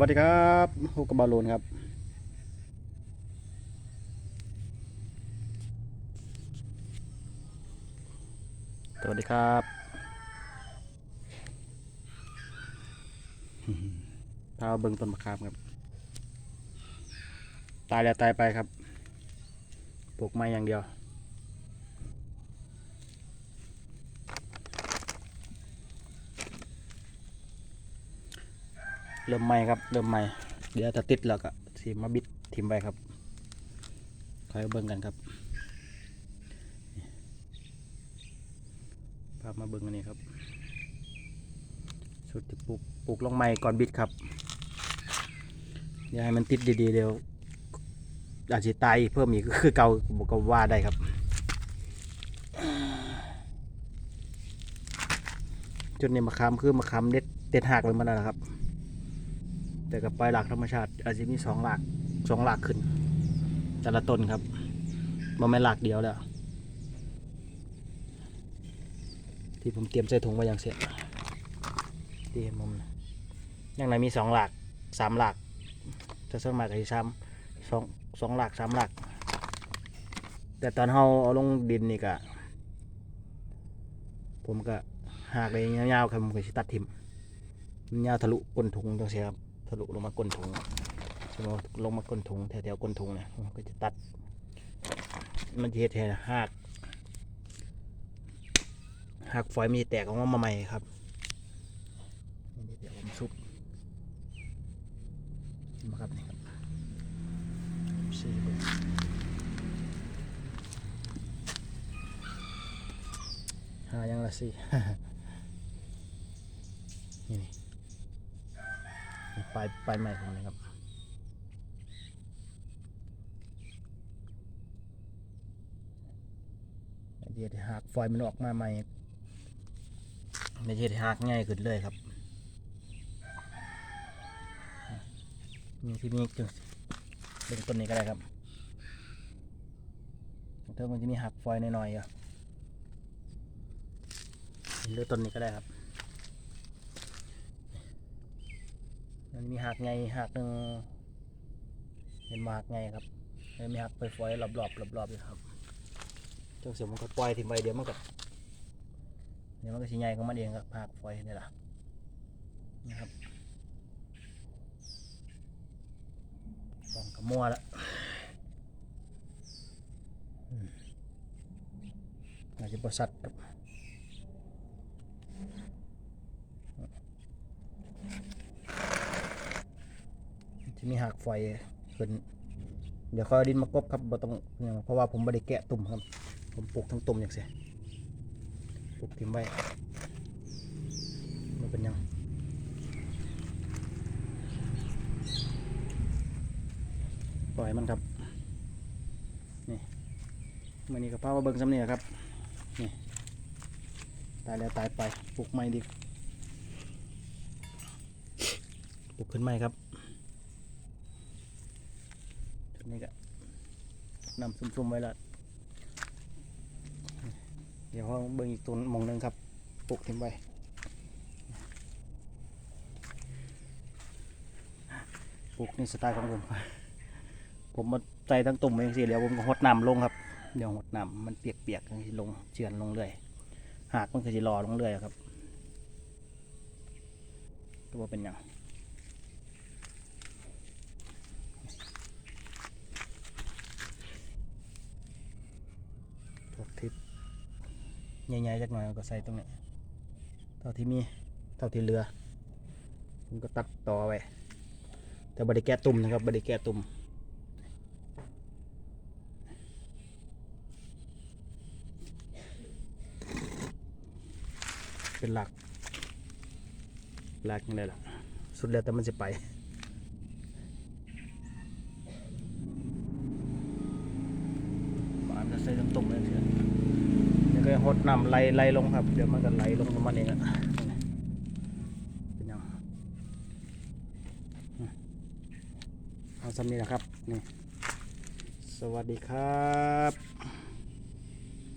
วัสดีครับฮุกกบบอลลูนครับ สวัสดีครับ พาเบิงต้นมะขามครับ ตายแล้วตายไปครับ ปลูกไม้อย่างเดียว เริ่มใหม่ครับ เริ่มใหม่ เดี๋ยวถ้าติดแล้วก็สีมาบิดทิมไปครับคอยเบิ่งกันครับพามาเบิ่งอันนี้ครับชุดที่ปลูกปลูกลงใหม่ก่อนบิดครับอย่าให้มันติดดีๆเดี๋ยวอาจจะตายเพิ่มอีกคือเกาบอกว่าได้ครับ จุดนี้มะขามคือมะขามเด็ดเด็ดหักเลยมันนะครับ แต่กับปลายหลักธรรมชาติอาจจะมีสองหลักสองหลักขึ้น แต่ละต้นครับมันไม่หลักเดียวแล้ว ที่ผมเตรียมใส่ถุงไว้อย่างเสร็จที่เห็นมุมนะอย่างไรมีสองหลักสามหลักจะส่วนมากก็จะซ้ำสองสองหลักสามหลัก แต่ตอนเราเอาลงดินนี่ก็ผมก็หากเลยยาวๆครับผมก็สิตัดทิมมันยาวทะลุก้นถุงจังเสียครับ ทะลุลงมาก้นถุงสมมติลงมาก้นถุงแถวๆก้นถุงเนี่ยก็จะตัด มันจะเฮ็ดแทนหักหักฝอยมีแตกออกมาใหม่ครับนี่เดี๋ยวผมซุปมาครับนี่ครับสี่เบิ่งหายังละสี่นี่ ปลายปลายใหม่ผมนะครับเดี๋ยวหักฟอยล์มันออกมาใหม่ในเดี๋ยวหักง่ายขึ้นเลยครับมีที่มีจึงเป็นต้นนี้ก็ได้ครับเท่ามันจะมีหักฟอยล์หน่อยๆอะเลือกต้นนี้ก็ได้ครับ มันมีหักไงหักหนึ่งเห็นมาหักไงครับแล้วมีหักไปฟอยๆรอบๆรอบๆอยู่ครับจังเสียมันก็ปล่อยทิ้งไปเดี๋ยวมันก็เดี๋ยวมันก็สิใหญ่ของมันเองครับหักฟอยนี่แหละนะครับฟองกระมัวแล้วอืมอาจจะประสัดครับ จะมีหักไฟขึ้น เดี๋ยวค่อยดินมากบครับบ่ต้องเพราะว่าผมไม่ได้แกะตุ่มครับ ผมปลูกทั้งตุ่มอย่างเสียปลูกทิ้งไว้ไม่เป็นยังปล่อยมันครับ นี่มื่อนี้ก็พามาเบิ่งซ้ำนี่แหละครับ นี่ ตายแล้วตายไป ปลูกใหม่ดีปลูกขึ้นใหม่ครับ นี้ก็นำซุ่มๆไว้ละเดี๋ยวเบิ่งอีกตัวมองหนึงครับปลูกทิ้งไว้ปลูกนี่สไตล์ของผมผมมาใจทั้งตุ่มเองสิเดี๋ยวผมก็หดน้ำลงครับเดี๋ยวหดน้ำมันเปียกๆลงเชือนลงเรื่อยหากมันก็จะรอลงเรื่อยครับก็บ่เป็นหยัง พวกทิปใหญ่ๆจักหน่อยก็ใส่ตรงนี้เท่าที่มีเท่าที่เหลือผมก็ตัดต่อไว้แต่บริแก้ตุ่มนะครับบริแก้ตุ่มเป็นหลักหลักยังไงล่ะสุดแล้วแต่มันจะไป ใส่ตุ่มๆเลยเถอะเดี๋ยวก็หดน้ำไหลไหลลงครับ เดี๋ยวมันก็ไหลลงของมันเองอะเป็นยังเอาซ้ำนี้นะครับนี่สวัสดีครับ